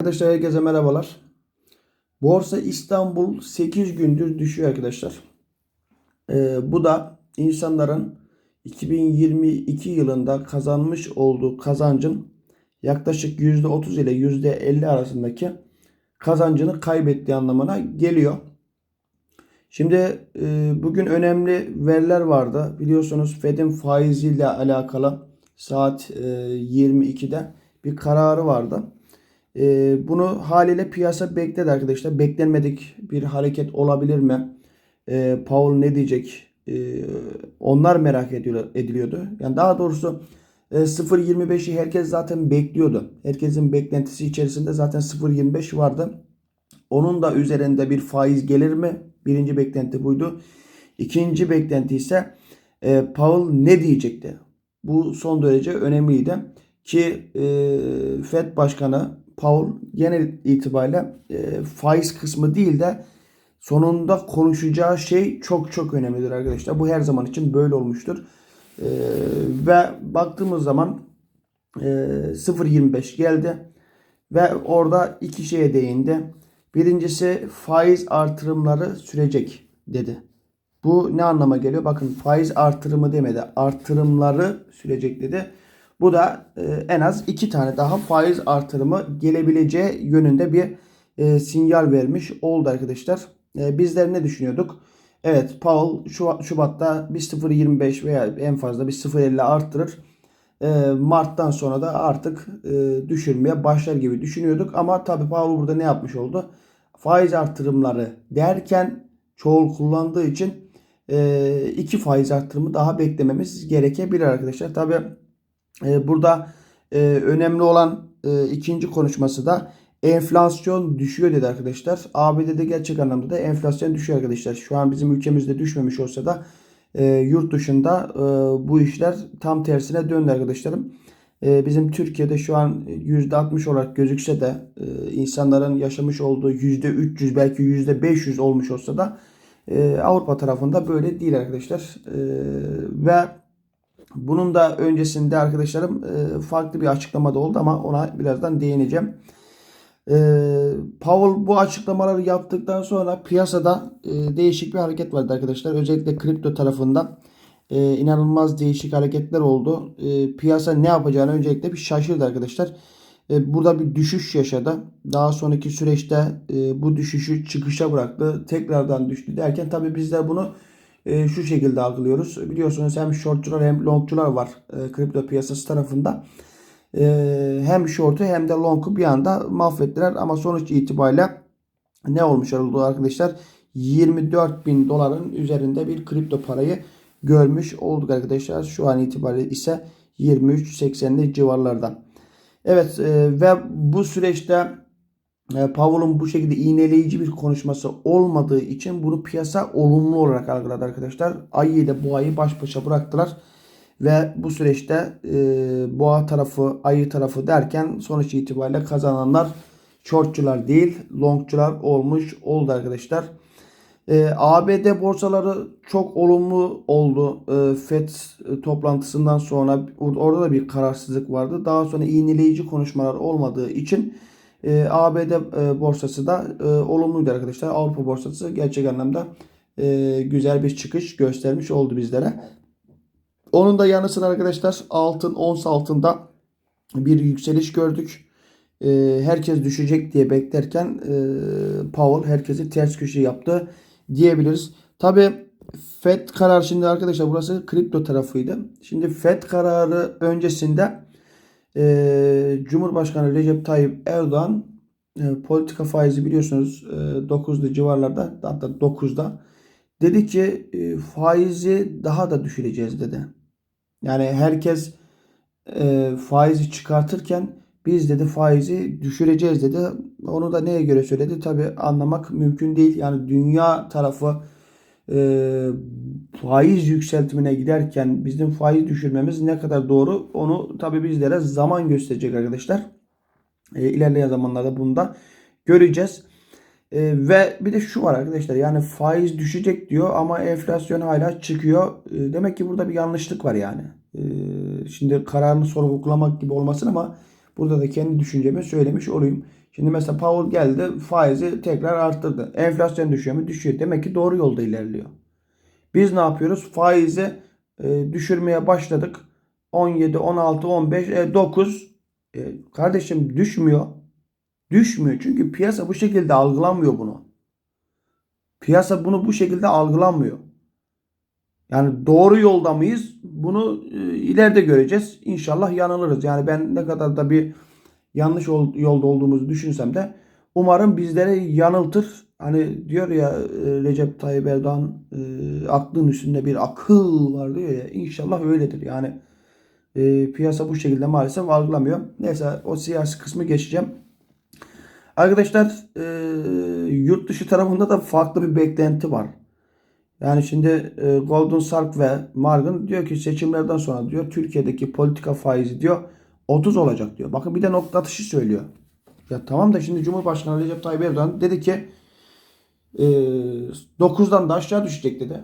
Arkadaşlar herkese merhabalar. Borsa İstanbul 8 gündür düşüyor arkadaşlar. Ee, bu da insanların 2022 yılında kazanmış olduğu kazancın yaklaşık %30 ile %50 arasındaki kazancını kaybettiği anlamına geliyor. Şimdi e, bugün önemli veriler vardı. Biliyorsunuz Fed'in faiziyle alakalı saat e, 22'de bir kararı vardı. E, bunu haliyle piyasa bekledi arkadaşlar. Beklenmedik bir hareket olabilir mi? E, Powell ne diyecek? E, onlar merak ediyor, ediliyordu. Yani daha doğrusu e, 0.25'i herkes zaten bekliyordu. Herkesin beklentisi içerisinde zaten 0.25 vardı. Onun da üzerinde bir faiz gelir mi? Birinci beklenti buydu. İkinci beklenti ise e, Powell ne diyecekti? Bu son derece önemliydi. Ki e, Fed Başkanı Powell genel itibariyle e, faiz kısmı değil de sonunda konuşacağı şey çok çok önemlidir arkadaşlar. Bu her zaman için böyle olmuştur. E, ve baktığımız zaman e, 0.25 geldi ve orada iki şeye değindi. Birincisi faiz artırımları sürecek dedi. Bu ne anlama geliyor? Bakın faiz artırımı demedi. Artırımları sürecek dedi. Bu da e, en az iki tane daha faiz artırımı gelebileceği yönünde bir e, sinyal vermiş oldu arkadaşlar. E, bizler ne düşünüyorduk? Evet Powell şu Şubat'ta bir 0.25 veya en fazla bir 0.50 arttırır. Mart'tan sonra da artık düşürmeye başlar gibi düşünüyorduk. Ama tabii Powell burada ne yapmış oldu? Faiz artırımları derken çoğul kullandığı için e, iki faiz artırımı daha beklememiz gerekebilir arkadaşlar. Tabii e, burada e, önemli olan e, ikinci konuşması da enflasyon düşüyor dedi arkadaşlar. ABD'de gerçek anlamda da enflasyon düşüyor arkadaşlar. Şu an bizim ülkemizde düşmemiş olsa da e, yurt dışında e, bu işler tam tersine döndü arkadaşlarım. E, bizim Türkiye'de şu an %60 olarak gözükse de e, insanların yaşamış olduğu %300 belki %500 olmuş olsa da e, Avrupa tarafında böyle değil arkadaşlar. E, ve bunun da öncesinde arkadaşlarım e, farklı bir açıklama da oldu ama ona birazdan değineceğim. E, Powell bu açıklamaları yaptıktan sonra piyasada e, değişik bir hareket vardı arkadaşlar. Özellikle kripto tarafında inanılmaz değişik hareketler oldu. Piyasa ne yapacağını öncelikle bir şaşırdı arkadaşlar. Burada bir düşüş yaşadı. Daha sonraki süreçte bu düşüşü çıkışa bıraktı. Tekrardan düştü derken tabii bizler bunu e, şu şekilde algılıyoruz. Biliyorsunuz hem shortçular hem longçular var e, kripto piyasası tarafında. E, hem short'u hem de long'u bir anda mahvettiler ama sonuç itibariyle ne olmuş oldu arkadaşlar? 24 bin doların üzerinde bir kripto parayı görmüş olduk arkadaşlar. Şu an itibariyle ise 23.80'li civarlarda. Evet e, ve bu süreçte Powell'ın bu şekilde iğneleyici bir konuşması olmadığı için bunu piyasa olumlu olarak algıladı arkadaşlar. Ayı ile boğayı baş başa bıraktılar. Ve bu süreçte e, boğa tarafı, ayı tarafı derken sonuç itibariyle kazananlar shortçular değil longçular olmuş oldu arkadaşlar. E, ABD borsaları çok olumlu oldu. E, FED toplantısından sonra orada da bir kararsızlık vardı. Daha sonra iğneleyici konuşmalar olmadığı için e, ABD e, borsası da e, olumluydu arkadaşlar. Avrupa borsası gerçek anlamda e, güzel bir çıkış göstermiş oldu bizlere. Onun da yanı sıra arkadaşlar altın ons altında bir yükseliş gördük. E, herkes düşecek diye beklerken e, Powell herkesi ters köşe yaptı diyebiliriz. Tabi FED kararı şimdi arkadaşlar burası kripto tarafıydı. Şimdi FED kararı öncesinde e, Cumhurbaşkanı Recep Tayyip Erdoğan e, politika faizi biliyorsunuz e, 9'lu civarlarda hatta 9'da dedi ki e, faizi daha da düşüreceğiz dedi. Yani herkes e, faizi çıkartırken biz dedi faizi düşüreceğiz dedi. Onu da neye göre söyledi? Tabi anlamak mümkün değil. Yani dünya tarafı e, faiz yükseltimine giderken bizim faiz düşürmemiz ne kadar doğru onu tabi bizlere zaman gösterecek arkadaşlar. E, ilerleyen zamanlarda bunu da göreceğiz. E, ve bir de şu var arkadaşlar yani faiz düşecek diyor ama enflasyon hala çıkıyor. E, demek ki burada bir yanlışlık var yani. E, şimdi kararını sorgulamak gibi olmasın ama Burada da kendi düşüncemi söylemiş olayım. Şimdi mesela Powell geldi faizi tekrar arttırdı. Enflasyon düşüyor mu? Düşüyor. Demek ki doğru yolda ilerliyor. Biz ne yapıyoruz? Faizi e, düşürmeye başladık. 17, 16, 15, e, 9. E, kardeşim düşmüyor. Düşmüyor. Çünkü piyasa bu şekilde algılamıyor bunu. Piyasa bunu bu şekilde algılamıyor. Yani doğru yolda mıyız? Bunu e, ileride göreceğiz. İnşallah yanılırız. Yani ben ne kadar da bir yanlış ol- yolda olduğumuzu düşünsem de umarım bizleri yanıltır. Hani diyor ya e, Recep Tayyip Erdoğan e, aklın üstünde bir akıl var diyor ya. İnşallah öyledir. Yani e, piyasa bu şekilde maalesef algılamıyor. Neyse o siyasi kısmı geçeceğim. Arkadaşlar e, yurt dışı tarafında da farklı bir beklenti var. Yani şimdi e, Golden Sark ve Morgan diyor ki seçimlerden sonra diyor Türkiye'deki politika faizi diyor 30 olacak diyor. Bakın bir de nokta atışı söylüyor. Ya tamam da şimdi Cumhurbaşkanı Recep Tayyip Erdoğan dedi ki e, 9'dan da aşağı düşecek dedi.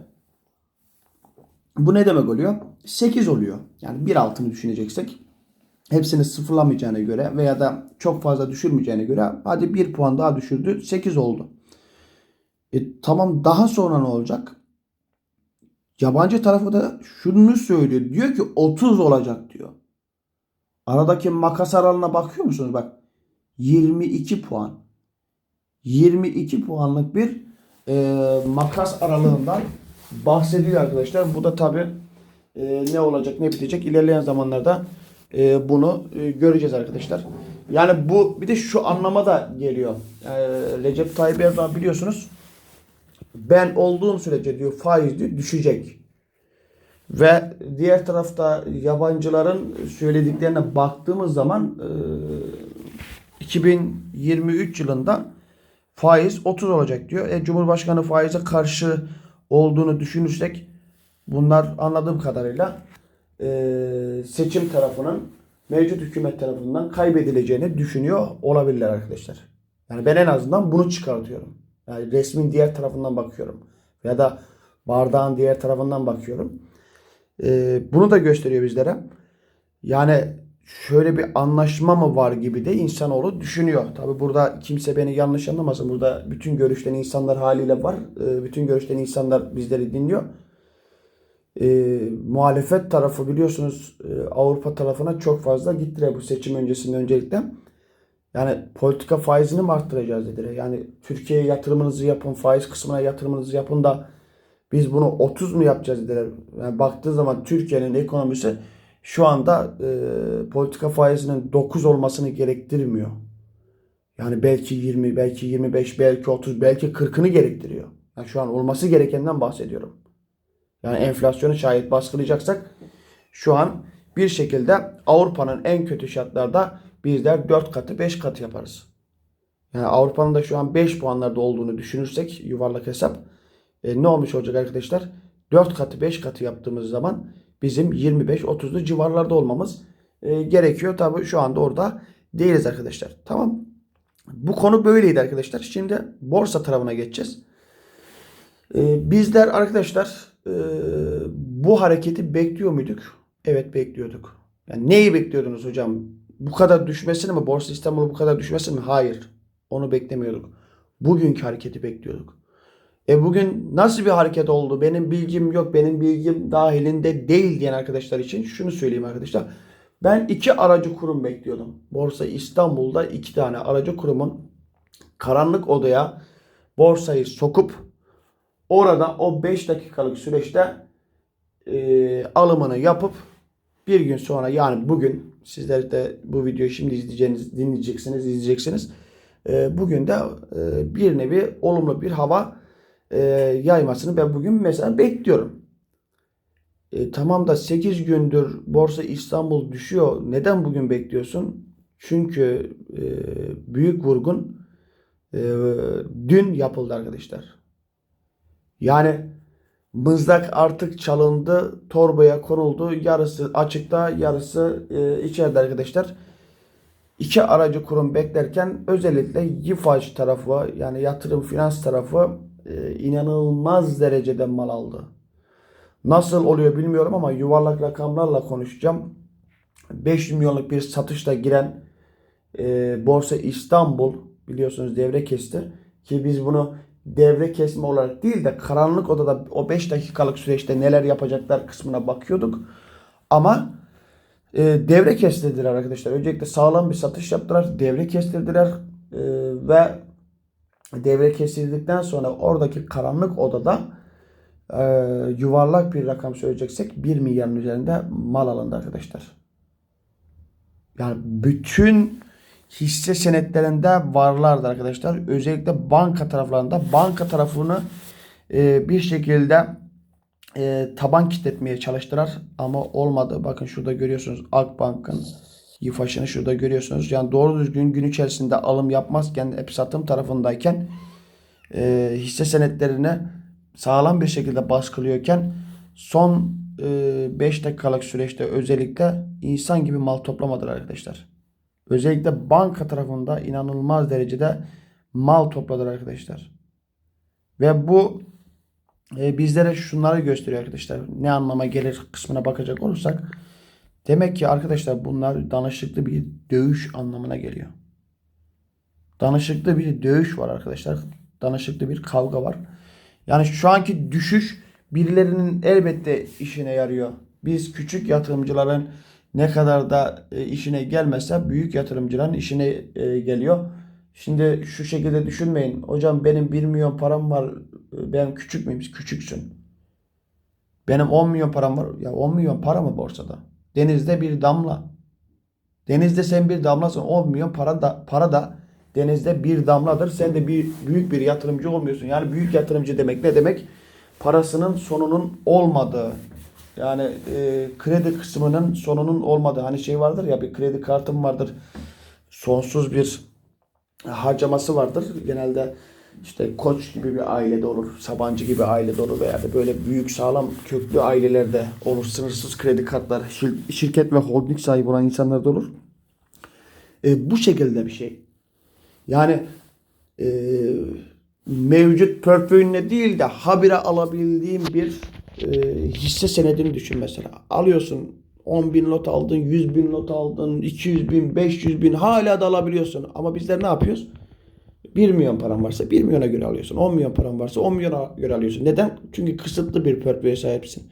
Bu ne demek oluyor? 8 oluyor. Yani bir altını düşüneceksek hepsini sıfırlamayacağına göre veya da çok fazla düşürmeyeceğine göre hadi bir puan daha düşürdü 8 oldu. E, tamam daha sonra ne olacak? Yabancı tarafı da şunu söylüyor. Diyor ki 30 olacak diyor. Aradaki makas aralığına bakıyor musunuz? Bak 22 puan. 22 puanlık bir e, makas aralığından bahsediyor arkadaşlar. Bu da tabi ne olacak ne bitecek ilerleyen zamanlarda e, bunu e, göreceğiz arkadaşlar. Yani bu bir de şu anlama da geliyor. E, Recep Tayyip Erdoğan biliyorsunuz ben olduğum sürece diyor faiz diyor düşecek. Ve diğer tarafta yabancıların söylediklerine baktığımız zaman e, 2023 yılında faiz 30 olacak diyor. E, Cumhurbaşkanı faize karşı olduğunu düşünürsek bunlar anladığım kadarıyla e, seçim tarafının mevcut hükümet tarafından kaybedileceğini düşünüyor olabilirler arkadaşlar. Yani ben en azından bunu çıkartıyorum. Yani resmin diğer tarafından bakıyorum. Ya da bardağın diğer tarafından bakıyorum. Ee, bunu da gösteriyor bizlere. Yani şöyle bir anlaşma mı var gibi de insanoğlu düşünüyor. Tabi burada kimse beni yanlış anlamasın. Burada bütün görüşten insanlar haliyle var. Ee, bütün görüşten insanlar bizleri dinliyor. Ee, muhalefet tarafı biliyorsunuz e, Avrupa tarafına çok fazla gittiler bu seçim öncesinde öncelikle. Yani politika faizini mi arttıracağız dediler. Yani Türkiye'ye yatırımınızı yapın, faiz kısmına yatırımınızı yapın da biz bunu 30 mu yapacağız dediler. Yani baktığı zaman Türkiye'nin ekonomisi şu anda e, politika faizinin 9 olmasını gerektirmiyor. Yani belki 20, belki 25, belki 30, belki 40'ını gerektiriyor. Yani şu an olması gerekenden bahsediyorum. Yani enflasyonu şayet baskılayacaksak şu an bir şekilde Avrupa'nın en kötü şartlarda bizler 4 katı 5 katı yaparız. Yani Avrupa'nın da şu an 5 puanlarda olduğunu düşünürsek yuvarlak hesap e, ne olmuş olacak arkadaşlar? 4 katı 5 katı yaptığımız zaman bizim 25-30'lu civarlarda olmamız e, gerekiyor. Tabi şu anda orada değiliz arkadaşlar. Tamam. Bu konu böyleydi arkadaşlar. Şimdi borsa tarafına geçeceğiz. E, bizler arkadaşlar e, bu hareketi bekliyor muyduk? Evet bekliyorduk. Yani neyi bekliyordunuz hocam? Bu kadar düşmesini mi? Borsa İstanbul'u bu kadar düşmesini mi? Hayır. Onu beklemiyorduk. Bugünkü hareketi bekliyorduk. E bugün nasıl bir hareket oldu? Benim bilgim yok, benim bilgim dahilinde değil diyen arkadaşlar için şunu söyleyeyim arkadaşlar. Ben iki aracı kurum bekliyordum. Borsa İstanbul'da iki tane aracı kurumun karanlık odaya borsayı sokup orada o 5 dakikalık süreçte e, alımını yapıp bir gün sonra yani bugün sizler de bu videoyu şimdi izleyeceğiniz, dinleyeceksiniz, izleyeceksiniz. E, bugün de e, bir nevi olumlu bir hava e, yaymasını ben bugün mesela bekliyorum. E, tamam da 8 gündür Borsa İstanbul düşüyor. Neden bugün bekliyorsun? Çünkü e, büyük vurgun e, dün yapıldı arkadaşlar. Yani mızrak artık çalındı, torbaya konuldu. Yarısı açıkta, yarısı e, içeride arkadaşlar. İki aracı kurum beklerken özellikle YİFAŞ tarafı yani yatırım finans tarafı e, inanılmaz derecede mal aldı. Nasıl oluyor bilmiyorum ama yuvarlak rakamlarla konuşacağım. 5 milyonluk bir satışla giren e, Borsa İstanbul biliyorsunuz devre kesti. Ki biz bunu devre kesme olarak değil de karanlık odada o 5 dakikalık süreçte neler yapacaklar kısmına bakıyorduk. Ama e, devre kestirdiler arkadaşlar. Öncelikle sağlam bir satış yaptılar. Devre kestirdiler. E, ve devre kesildikten sonra oradaki karanlık odada e, yuvarlak bir rakam söyleyeceksek 1 milyarın üzerinde mal alındı arkadaşlar. Yani bütün hisse senetlerinde varlardı arkadaşlar. Özellikle banka taraflarında banka tarafını e, bir şekilde e, taban kitletmeye çalıştılar ama olmadı. Bakın şurada görüyorsunuz Akbank'ın İFAŞ'ını şurada görüyorsunuz. Yani doğru düzgün gün içerisinde alım yapmazken hep satım tarafındayken e, hisse senetlerini sağlam bir şekilde baskılıyorken son 5 dakikalık süreçte özellikle insan gibi mal toplamadılar arkadaşlar. Özellikle banka tarafında inanılmaz derecede mal topladılar arkadaşlar. Ve bu e, bizlere şunları gösteriyor arkadaşlar. Ne anlama gelir kısmına bakacak olursak. Demek ki arkadaşlar bunlar danışıklı bir dövüş anlamına geliyor. Danışıklı bir dövüş var arkadaşlar. Danışıklı bir kavga var. Yani şu anki düşüş birilerinin elbette işine yarıyor. Biz küçük yatırımcıların ne kadar da e, işine gelmezse büyük yatırımcıların işine e, geliyor. Şimdi şu şekilde düşünmeyin. Hocam benim 1 milyon param var. E, Ben küçük müyüm? Küçüksün. Benim 10 milyon param var. Ya 10 milyon para mı borsada? Denizde bir damla. Denizde sen bir damlasın. 10 milyon para da para da denizde bir damladır. Sen de bir büyük bir yatırımcı olmuyorsun. Yani büyük yatırımcı demek ne demek? Parasının sonunun olmadığı. Yani e, kredi kısmının sonunun olmadığı. Hani şey vardır ya bir kredi kartım vardır. Sonsuz bir harcaması vardır. Genelde işte Koç gibi bir ailede olur, Sabancı gibi ailede olur veya da böyle büyük sağlam köklü ailelerde olur. Sınırsız kredi kartlar, şir- şirket ve holding sahibi olan insanlarda olur. E, bu şekilde bir şey. Yani e, mevcut portföyüne değil de habire alabildiğim bir e, hisse senedini düşün mesela. Alıyorsun 10 bin lot aldın, 100 bin lot aldın, 200 bin, 500 bin hala da alabiliyorsun. Ama bizler ne yapıyoruz? 1 milyon paran varsa 1 milyona göre alıyorsun. 10 milyon paran varsa 10 milyona göre alıyorsun. Neden? Çünkü kısıtlı bir portföye sahipsin.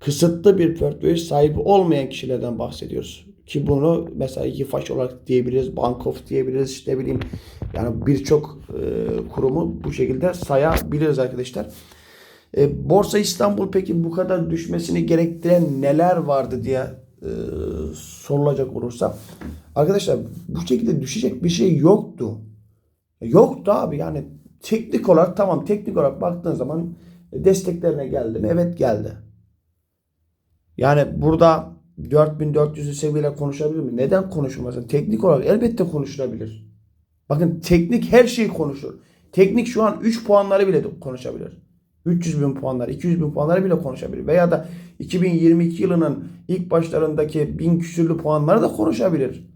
Kısıtlı bir portföye sahip olmayan kişilerden bahsediyoruz. Ki bunu mesela İFAŞ olarak diyebiliriz, Bankof diyebiliriz, işte bileyim yani birçok e, kurumu bu şekilde sayabiliriz arkadaşlar. E, Borsa İstanbul peki bu kadar düşmesini gerektiren neler vardı diye e, sorulacak olursa arkadaşlar bu şekilde düşecek bir şey yoktu. Yoktu abi yani teknik olarak tamam teknik olarak baktığın zaman desteklerine geldi mi? Evet geldi. Yani burada 4400'ü seviyeyle konuşabilir mi? Neden konuşulmasın? Teknik olarak elbette konuşulabilir. Bakın teknik her şeyi konuşur. Teknik şu an 3 puanları bile konuşabilir. 300 bin puanlar, 200 bin puanları bile konuşabilir. Veya da 2022 yılının ilk başlarındaki bin küsürlü puanları da konuşabilir.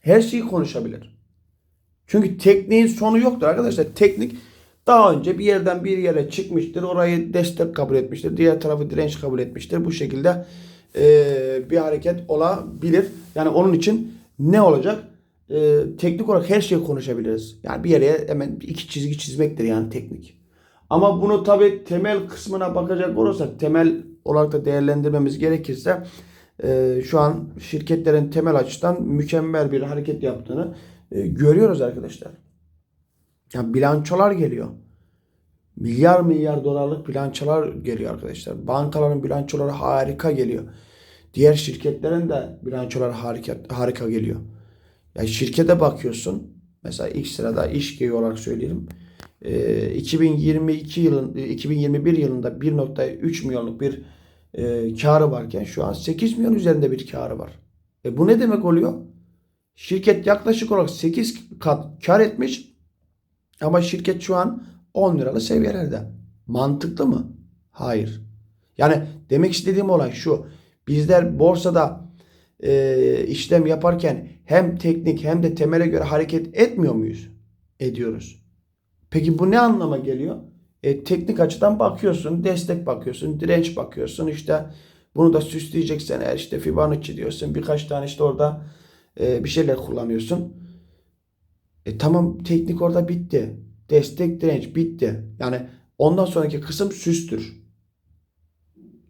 Her şeyi konuşabilir. Çünkü tekniğin sonu yoktur arkadaşlar. Teknik daha önce bir yerden bir yere çıkmıştır. Orayı destek kabul etmiştir. Diğer tarafı direnç kabul etmiştir. Bu şekilde e, bir hareket olabilir. Yani onun için ne olacak? E, teknik olarak her şeyi konuşabiliriz. Yani bir yere hemen iki çizgi çizmektir yani teknik. Ama bunu tabi temel kısmına bakacak olursak temel olarak da değerlendirmemiz gerekirse e, şu an şirketlerin temel açıdan mükemmel bir hareket yaptığını e, görüyoruz arkadaşlar. Ya bilançolar geliyor. Milyar milyar dolarlık bilançolar geliyor arkadaşlar. Bankaların bilançoları harika geliyor. Diğer şirketlerin de bilançoları harika, harika geliyor. Ya şirkete bakıyorsun. Mesela ilk sırada İşki olarak söyleyelim. E, 2022 yılın 2021 yılında 1.3 milyonluk bir e, karı varken şu an 8 milyon üzerinde bir karı var. E bu ne demek oluyor? Şirket yaklaşık olarak 8 kat kar etmiş ama şirket şu an 10 liralı seviyelerde. Mantıklı mı? Hayır. Yani demek istediğim olay şu. Bizler borsada e, işlem yaparken hem teknik hem de temele göre hareket etmiyor muyuz? Ediyoruz. Peki bu ne anlama geliyor? E, teknik açıdan bakıyorsun, destek bakıyorsun, direnç bakıyorsun. İşte bunu da süsleyeceksen eğer işte Fibonacci diyorsun. Birkaç tane işte orada e, bir şeyler kullanıyorsun. E tamam teknik orada bitti. Destek direnç bitti. Yani ondan sonraki kısım süstür.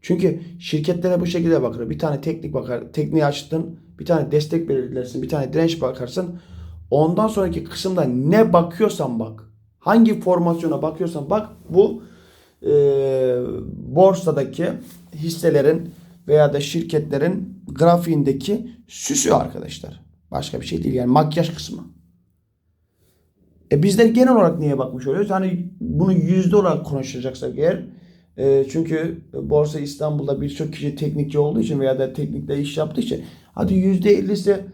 Çünkü şirketlere bu şekilde bakar. Bir tane teknik bakar. Tekniği açtın. Bir tane destek belirlersin. Bir tane direnç bakarsın. Ondan sonraki kısımda ne bakıyorsan bak. Hangi formasyona bakıyorsan bak. Bu e, borsadaki hisselerin veya da şirketlerin grafiğindeki süsü arkadaşlar. Başka bir şey değil. Yani makyaj kısmı. E bizler genel olarak niye bakmış oluyoruz? Hani bunu yüzde olarak konuşacaksak eğer e, çünkü Borsa İstanbul'da birçok kişi teknikçi olduğu için veya da teknikte iş yaptığı için hadi yüzde ellisi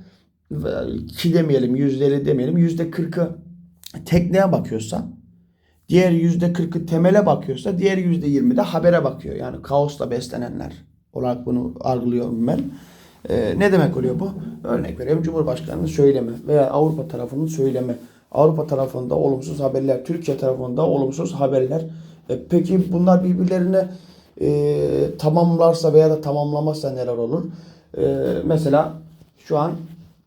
ki demeyelim yüzde elli demeyelim yüzde kırkı tekneye bakıyorsa diğer yüzde kırkı temele bakıyorsa diğer yüzde yirmi de habere bakıyor. Yani kaosla beslenenler olarak bunu algılıyorum ben. E, ne demek oluyor bu? Örnek veriyorum Cumhurbaşkanı'nın söylemi veya Avrupa tarafının söylemi. Avrupa tarafında olumsuz haberler, Türkiye tarafında olumsuz haberler. E, peki bunlar birbirlerine e, tamamlarsa veya da tamamlamazsa neler olur? E, mesela şu an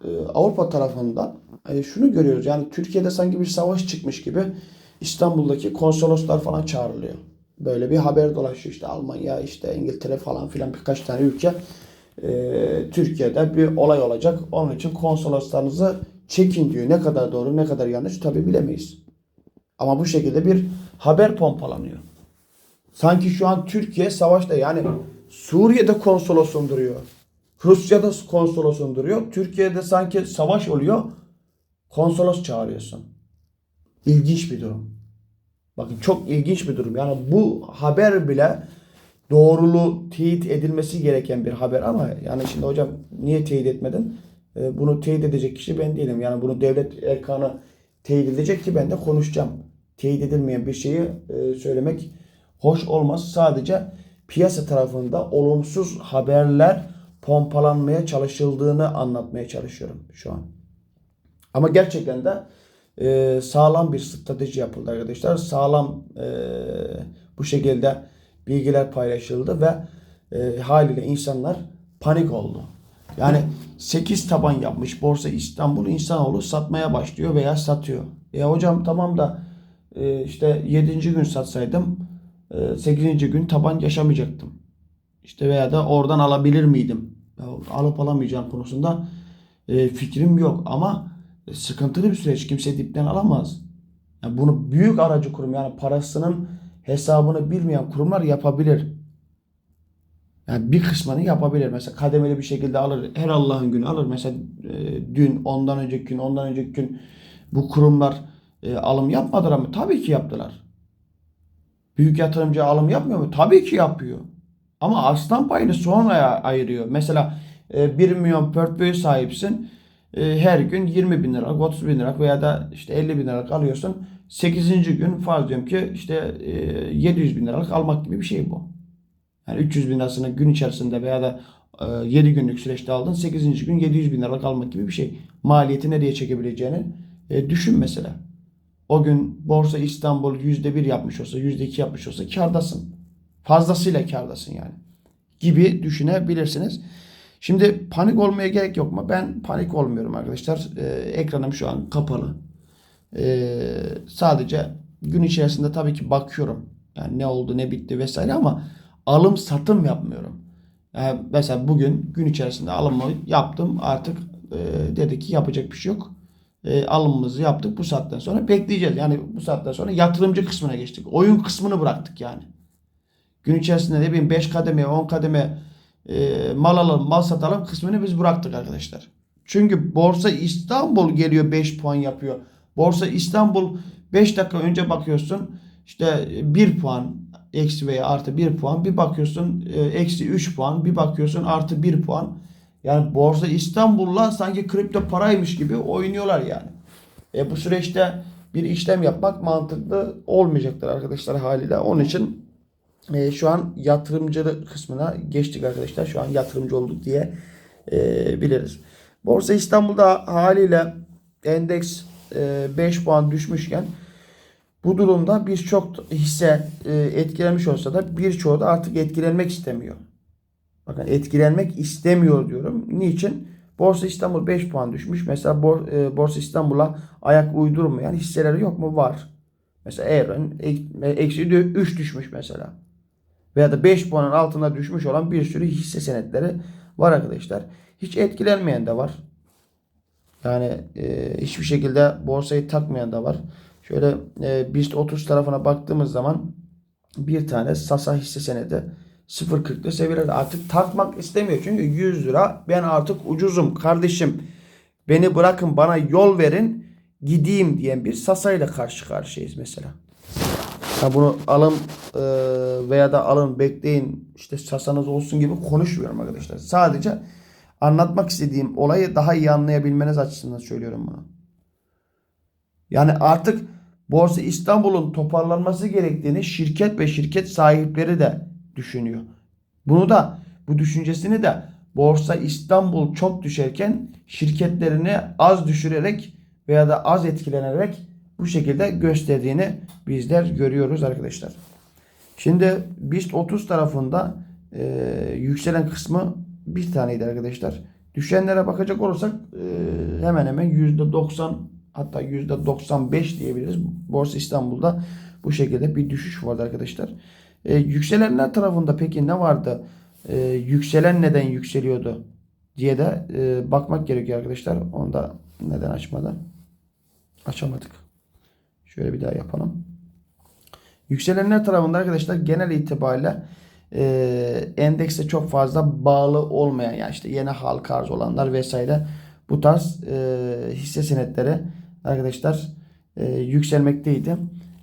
e, Avrupa tarafında e, şunu görüyoruz. Yani Türkiye'de sanki bir savaş çıkmış gibi İstanbul'daki konsoloslar falan çağrılıyor. Böyle bir haber dolaşıyor işte Almanya, işte İngiltere falan filan birkaç tane ülke e, Türkiye'de bir olay olacak. Onun için konsoloslarınızı çekin diyor. Ne kadar doğru ne kadar yanlış tabi bilemeyiz. Ama bu şekilde bir haber pompalanıyor. Sanki şu an Türkiye savaşta yani Suriye'de konsolosun duruyor. Rusya'da konsolosun duruyor. Türkiye'de sanki savaş oluyor. Konsolos çağırıyorsun. İlginç bir durum. Bakın çok ilginç bir durum. Yani bu haber bile doğruluğu teyit edilmesi gereken bir haber ama yani şimdi hocam niye teyit etmedin? E, bunu teyit edecek kişi ben değilim. Yani bunu devlet erkanı teyit edecek ki ben de konuşacağım. Teyit edilmeyen bir şeyi e, söylemek hoş olmaz. Sadece piyasa tarafında olumsuz haberler pompalanmaya çalışıldığını anlatmaya çalışıyorum şu an. Ama gerçekten de e, sağlam bir strateji yapıldı arkadaşlar. Sağlam e, bu şekilde bilgiler paylaşıldı ve e, haliyle insanlar panik oldu. Yani 8 taban yapmış Borsa İstanbul insanoğlu satmaya başlıyor veya satıyor. E hocam tamam da e, işte 7. gün satsaydım e, 8. gün taban yaşamayacaktım. İşte veya da oradan alabilir miydim? Ya, alıp alamayacağım konusunda e, fikrim yok ama sıkıntılı bir süreç. Kimse dipten alamaz. Yani bunu büyük aracı kurum yani parasının hesabını bilmeyen kurumlar yapabilir. Yani bir kısmını yapabilir. Mesela kademeli bir şekilde alır. Her Allah'ın günü alır. Mesela e, dün, ondan önceki gün, ondan önceki gün bu kurumlar e, alım yapmadılar mı? Tabii ki yaptılar. Büyük yatırımcı alım yapmıyor mu? Tabii ki yapıyor. Ama aslan payını sonra ayırıyor. Mesela e, 1 milyon portföy sahipsin. E, her gün 20 bin liralık, 30 bin liralık veya da işte 50 bin liralık alıyorsun. 8. gün farz diyorum ki işte e, 700 bin liralık almak gibi bir şey bu. Yani 300 bin lirasını gün içerisinde veya da e, 7 günlük süreçte aldın. 8. gün 700 bin liralık almak gibi bir şey. Maliyeti nereye çekebileceğini e, düşün mesela. O gün Borsa İstanbul %1 yapmış olsa, %2 yapmış olsa kardasın. Fazlasıyla kardasın yani. Gibi düşünebilirsiniz. Şimdi panik olmaya gerek yok mu? Ben panik olmuyorum arkadaşlar. E, ekranım şu an kapalı. E, sadece gün içerisinde tabii ki bakıyorum. Yani ne oldu, ne bitti vesaire ama alım satım yapmıyorum. Yani mesela bugün gün içerisinde alımı yaptım. Artık e, dedi ki yapacak bir şey yok. E, alımımızı yaptık. Bu saatten sonra bekleyeceğiz. Yani bu saatten sonra yatırımcı kısmına geçtik. Oyun kısmını bıraktık yani. Gün içerisinde ne bileyim 5 kademe 10 kademe e, mal alalım mal satalım kısmını biz bıraktık arkadaşlar. Çünkü Borsa İstanbul geliyor 5 puan yapıyor. Borsa İstanbul 5 dakika önce bakıyorsun işte 1 puan eksi veya artı 1 puan bir bakıyorsun e, eksi 3 puan bir bakıyorsun artı 1 puan. Yani Borsa İstanbul'la sanki kripto paraymış gibi oynuyorlar yani. E bu süreçte bir işlem yapmak mantıklı olmayacaktır arkadaşlar haliyle. Onun için e, şu an yatırımcı kısmına geçtik arkadaşlar. Şu an yatırımcı olduk diye e, biliriz. Borsa İstanbul'da haliyle endeks e, 5 puan düşmüşken bu durumda birçok hisse e, etkilenmiş olsa da birçoğu da artık etkilenmek istemiyor. Bakın etkilenmek istemiyor diyorum. Niçin? Borsa İstanbul 5 puan düşmüş. Mesela Bor- e, Borsa İstanbul'a ayak uydurmayan hisseleri yok mu? Var. Mesela Eğren eksi 3 düşmüş mesela. Veya da 5 puanın altında düşmüş olan bir sürü hisse senetleri var arkadaşlar. Hiç etkilenmeyen de var. Yani e, hiçbir şekilde borsayı takmayan da var. Şöyle e, BIST 30 tarafına baktığımız zaman bir tane Sasa hisse senedi 0.40'da seviyelerde artık takmak istemiyor. Çünkü 100 lira ben artık ucuzum kardeşim. Beni bırakın bana yol verin gideyim diyen bir Sasa ile karşı karşıyayız mesela. Ha bunu alın e, veya da alın bekleyin işte Sasa'nız olsun gibi konuşmuyorum arkadaşlar. Sadece anlatmak istediğim olayı daha iyi anlayabilmeniz açısından söylüyorum bunu. Yani artık Borsa İstanbul'un toparlanması gerektiğini şirket ve şirket sahipleri de düşünüyor. Bunu da bu düşüncesini de Borsa İstanbul çok düşerken şirketlerini az düşürerek veya da az etkilenerek bu şekilde gösterdiğini bizler görüyoruz arkadaşlar. Şimdi BIST 30 tarafında e, yükselen kısmı bir taneydi arkadaşlar. Düşenlere bakacak olursak e, hemen hemen %90 hatta %95 diyebiliriz. Borsa İstanbul'da bu şekilde bir düşüş vardı arkadaşlar. E, yükselenler tarafında peki ne vardı? E, yükselen neden yükseliyordu diye de e, bakmak gerekiyor arkadaşlar. Onu da neden açmadı? Açamadık. Şöyle bir daha yapalım. Yükselenler tarafında arkadaşlar genel itibariyle e, endekse çok fazla bağlı olmayan yani işte yeni halka arz olanlar vesaire bu tarz e, hisse senetleri arkadaşlar e, yükselmekteydi.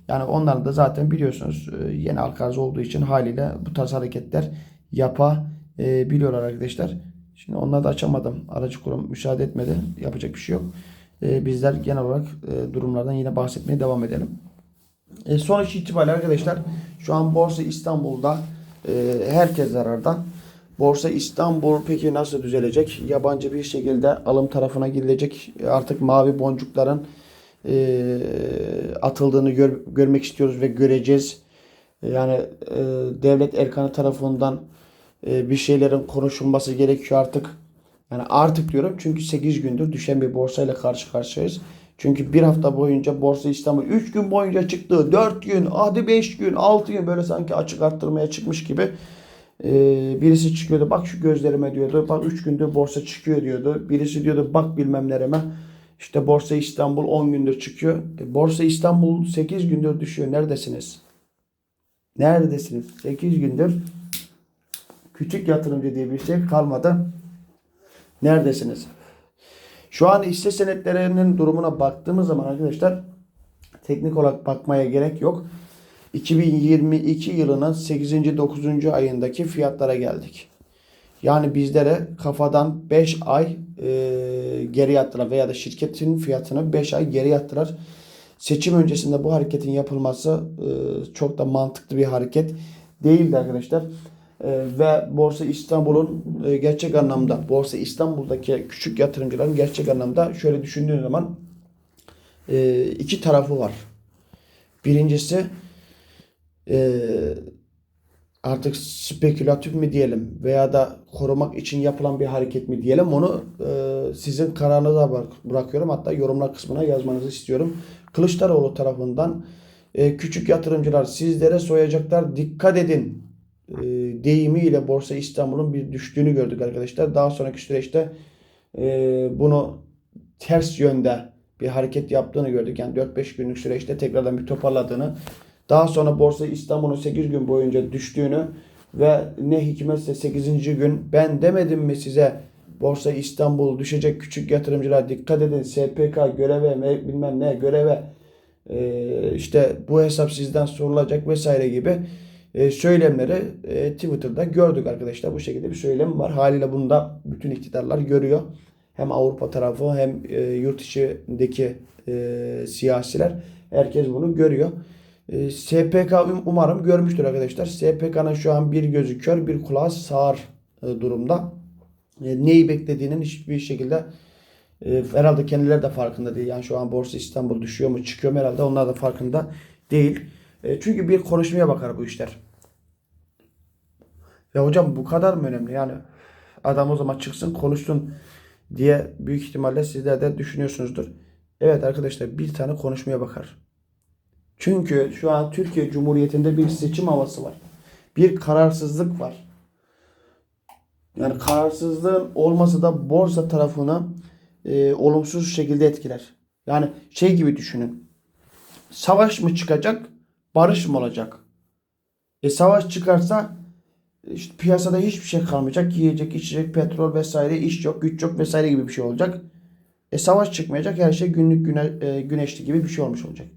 Yani onların da zaten biliyorsunuz e, yeni halka arz olduğu için haliyle bu tarz hareketler yapabiliyorlar arkadaşlar. Şimdi onları da açamadım. Aracı kurum müsaade etmedi. Yapacak bir şey yok. E, bizler genel olarak e, durumlardan yine bahsetmeye devam edelim. E, sonuç itibariyle arkadaşlar şu an Borsa İstanbul'da e, herkes zararda. Borsa İstanbul peki nasıl düzelecek? Yabancı bir şekilde alım tarafına girilecek. Artık mavi boncukların e, atıldığını gör, görmek istiyoruz ve göreceğiz. Yani e, devlet erkanı tarafından e, bir şeylerin konuşulması gerekiyor artık. Yani artık diyorum çünkü 8 gündür düşen bir borsayla karşı karşıyayız. Çünkü bir hafta boyunca Borsa İstanbul 3 gün boyunca çıktı. 4 gün, hadi 5 gün, 6 gün böyle sanki açık arttırmaya çıkmış gibi. Ee, birisi çıkıyordu bak şu gözlerime diyordu. Bak 3 gündür borsa çıkıyor diyordu. Birisi diyordu bak bilmem nereme. İşte Borsa İstanbul 10 gündür çıkıyor. E, Borsa İstanbul 8 gündür düşüyor. Neredesiniz? Neredesiniz? 8 gündür küçük yatırımcı diye bir şey kalmadı. Neredesiniz? Şu an hisse senetlerinin durumuna baktığımız zaman arkadaşlar teknik olarak bakmaya gerek yok. 2022 yılının 8. 9. ayındaki fiyatlara geldik. Yani bizlere kafadan 5 ay e, geri yattılar veya da şirketin fiyatını 5 ay geri yattılar. Seçim öncesinde bu hareketin yapılması e, çok da mantıklı bir hareket değildi arkadaşlar. E, ve Borsa İstanbul'un e, gerçek anlamda Borsa İstanbul'daki küçük yatırımcıların gerçek anlamda şöyle düşündüğün zaman e, iki tarafı var. Birincisi e, artık spekülatif mi diyelim veya da korumak için yapılan bir hareket mi diyelim onu sizin kararınıza bırak- bırakıyorum. Hatta yorumlar kısmına yazmanızı istiyorum. Kılıçdaroğlu tarafından küçük yatırımcılar sizlere soyacaklar dikkat edin e, deyimiyle Borsa İstanbul'un bir düştüğünü gördük arkadaşlar. Daha sonraki süreçte e, bunu ters yönde bir hareket yaptığını gördük. Yani 4-5 günlük süreçte tekrardan bir toparladığını daha sonra Borsa İstanbul'un 8 gün boyunca düştüğünü ve ne hikmetse 8. gün ben demedim mi size Borsa İstanbul düşecek küçük yatırımcılar dikkat edin SPK göreve me- bilmem ne göreve e, işte bu hesap sizden sorulacak vesaire gibi e, söylemleri e, Twitter'da gördük arkadaşlar. Bu şekilde bir söylem var. Haliyle bunu da bütün iktidarlar görüyor. Hem Avrupa tarafı hem e, yurt içindeki e, siyasiler herkes bunu görüyor. E, SPK um- umarım görmüştür arkadaşlar. SPK'nın şu an bir gözü kör bir kulağı sağır durumda. Neyi beklediğinin hiçbir şekilde herhalde kendileri de farkında değil. Yani şu an Borsa İstanbul düşüyor mu çıkıyor mu herhalde onlar da farkında değil. E, çünkü bir konuşmaya bakar bu işler. Ya hocam bu kadar mı önemli? Yani adam o zaman çıksın konuşsun. diye büyük ihtimalle sizler de düşünüyorsunuzdur. Evet arkadaşlar bir tane konuşmaya bakar. Çünkü şu an Türkiye Cumhuriyeti'nde bir seçim havası var. Bir kararsızlık var. Yani kararsızlığın olması da borsa tarafını e, olumsuz şekilde etkiler. Yani şey gibi düşünün. Savaş mı çıkacak, barış mı olacak? E savaş çıkarsa işte piyasada hiçbir şey kalmayacak. Yiyecek, içecek, petrol vesaire, iş yok, güç yok vesaire gibi bir şey olacak. E savaş çıkmayacak. Her şey günlük güne, e, güneşli gibi bir şey olmuş olacak.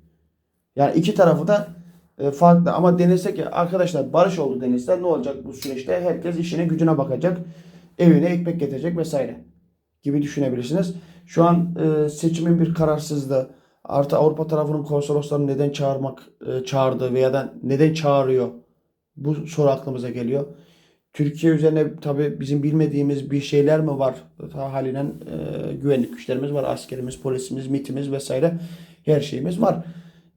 Yani iki tarafı da e, farklı ama denilse ki arkadaşlar barış oldu denilse ne olacak bu süreçte? Herkes işine gücüne bakacak. Evine ekmek getirecek vesaire gibi düşünebilirsiniz. Şu an e, seçimin bir kararsızlığı artı Avrupa tarafının konsoloslarını neden çağırmak e, çağırdı veya da neden çağırıyor? Bu soru aklımıza geliyor. Türkiye üzerine tabi bizim bilmediğimiz bir şeyler mi var? Ta halinden e, güvenlik güçlerimiz var. Askerimiz, polisimiz, mitimiz vesaire her şeyimiz var.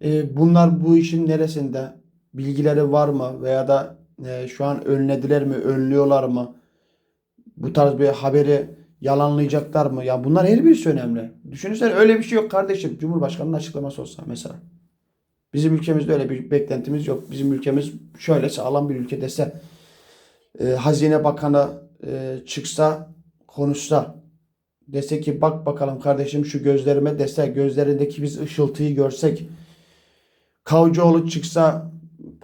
E, bunlar bu işin neresinde? Bilgileri var mı? Veya da e, şu an önlediler mi? Önlüyorlar mı? Bu tarz bir haberi yalanlayacaklar mı? Ya bunlar her birisi önemli. Düşünsene öyle bir şey yok kardeşim. Cumhurbaşkanının açıklaması olsa mesela. Bizim ülkemizde öyle bir beklentimiz yok. Bizim ülkemiz şöyle sağlam bir ülke dese e, Hazine Bakanı e, çıksa konuşsa dese ki bak bakalım kardeşim şu gözlerime dese gözlerindeki biz ışıltıyı görsek Kavcıoğlu çıksa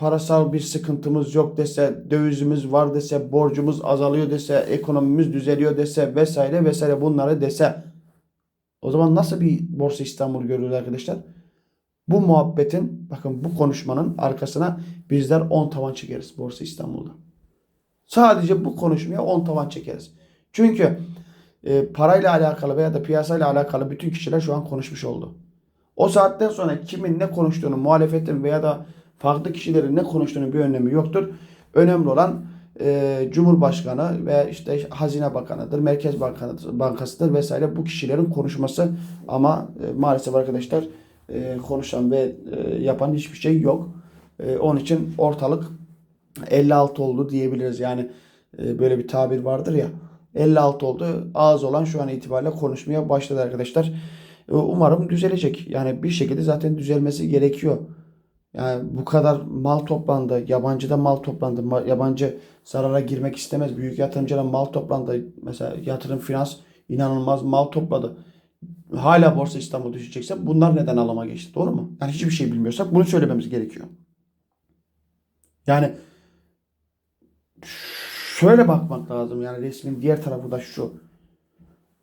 parasal bir sıkıntımız yok dese dövizimiz var dese borcumuz azalıyor dese ekonomimiz düzeliyor dese vesaire vesaire bunları dese o zaman nasıl bir Borsa İstanbul görüyoruz arkadaşlar? Bu muhabbetin bakın bu konuşmanın arkasına bizler 10 tavan çekeriz Borsa İstanbul'da. Sadece bu konuşmaya 10 tavan çekeriz. Çünkü e, parayla alakalı veya da piyasayla alakalı bütün kişiler şu an konuşmuş oldu. O saatten sonra kimin ne konuştuğunu, muhalefetin veya da farklı kişilerin ne konuştuğunun bir önemi yoktur. Önemli olan e, Cumhurbaşkanı ve işte Hazine Bakanı'dır, Merkez Bankası'dır, Bankası'dır vesaire bu kişilerin konuşması ama e, maalesef arkadaşlar e, konuşan ve e, yapan hiçbir şey yok. E, onun için ortalık 56 oldu diyebiliriz. Yani e, böyle bir tabir vardır ya. 56 oldu. Ağız olan şu an itibariyle konuşmaya başladı arkadaşlar. E, umarım düzelecek. Yani bir şekilde zaten düzelmesi gerekiyor. Yani bu kadar mal toplandı. Yabancı da mal toplandı. Ma- Yabancı zarara girmek istemez. Büyük yatırımcılar mal toplandı. Mesela yatırım finans inanılmaz mal topladı. Hala Borsa İstanbul düşecekse bunlar neden alama geçti? Doğru mu? Yani hiçbir şey bilmiyorsak bunu söylememiz gerekiyor. Yani şöyle bakmak lazım. Yani resmin diğer tarafı da şu.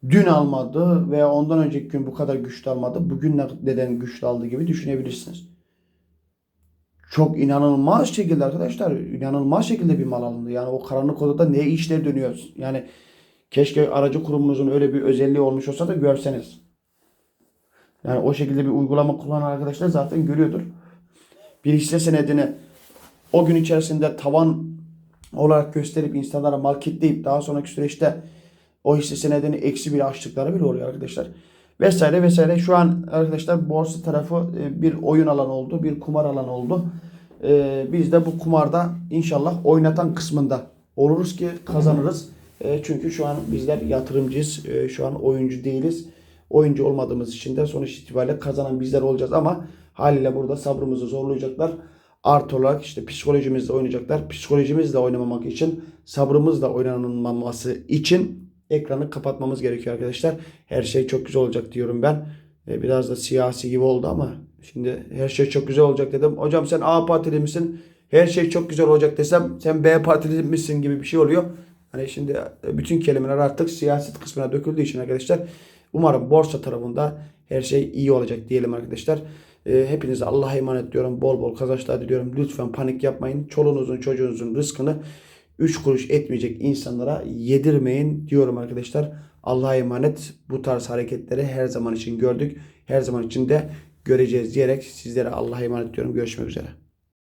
Dün almadı veya ondan önceki gün bu kadar güçlü almadı. Bugün ne- neden güçlü aldı gibi düşünebilirsiniz. Çok inanılmaz şekilde arkadaşlar inanılmaz şekilde bir mal alındı. Yani o karanlık odada ne işler dönüyor. Yani keşke aracı kurumunuzun öyle bir özelliği olmuş olsa da görseniz. Yani o şekilde bir uygulama kullanan arkadaşlar zaten görüyordur. Bir hisse senedini o gün içerisinde tavan olarak gösterip insanlara mal kitleyip daha sonraki süreçte o hisse senedini eksi bir açtıkları bile oluyor arkadaşlar. Vesaire vesaire. Şu an arkadaşlar borsa tarafı e, bir oyun alanı oldu. Bir kumar alanı oldu. E, Biz de bu kumarda inşallah oynatan kısmında oluruz ki kazanırız. E, Çünkü şu an bizler yatırımcıyız. Şu an oyuncu değiliz. Oyuncu olmadığımız için de sonuç itibariyle kazanan bizler olacağız ama haliyle burada sabrımızı zorlayacaklar. Artı olarak işte psikolojimizle oynayacaklar. Psikolojimizle oynamamak için sabrımızla oynanılmaması için ekranı kapatmamız gerekiyor arkadaşlar. Her şey çok güzel olacak diyorum ben. Biraz da siyasi gibi oldu ama şimdi her şey çok güzel olacak dedim. Hocam sen A partili misin? Her şey çok güzel olacak desem sen B partili misin gibi bir şey oluyor. Hani şimdi e, bütün kelimeler artık siyaset kısmına döküldüğü için arkadaşlar umarım borsa tarafında her şey iyi olacak diyelim arkadaşlar. E, Hepinize Allah'a emanet diyorum. Bol bol kazançlar diliyorum. Lütfen panik yapmayın. Çoluğunuzun çocuğunuzun rızkını 3 kuruş etmeyecek insanlara yedirmeyin diyorum arkadaşlar. Allah'a emanet bu tarz hareketleri her zaman için gördük. Her zaman için de göreceğiz diyerek sizlere Allah'a emanet diyorum. Görüşmek üzere.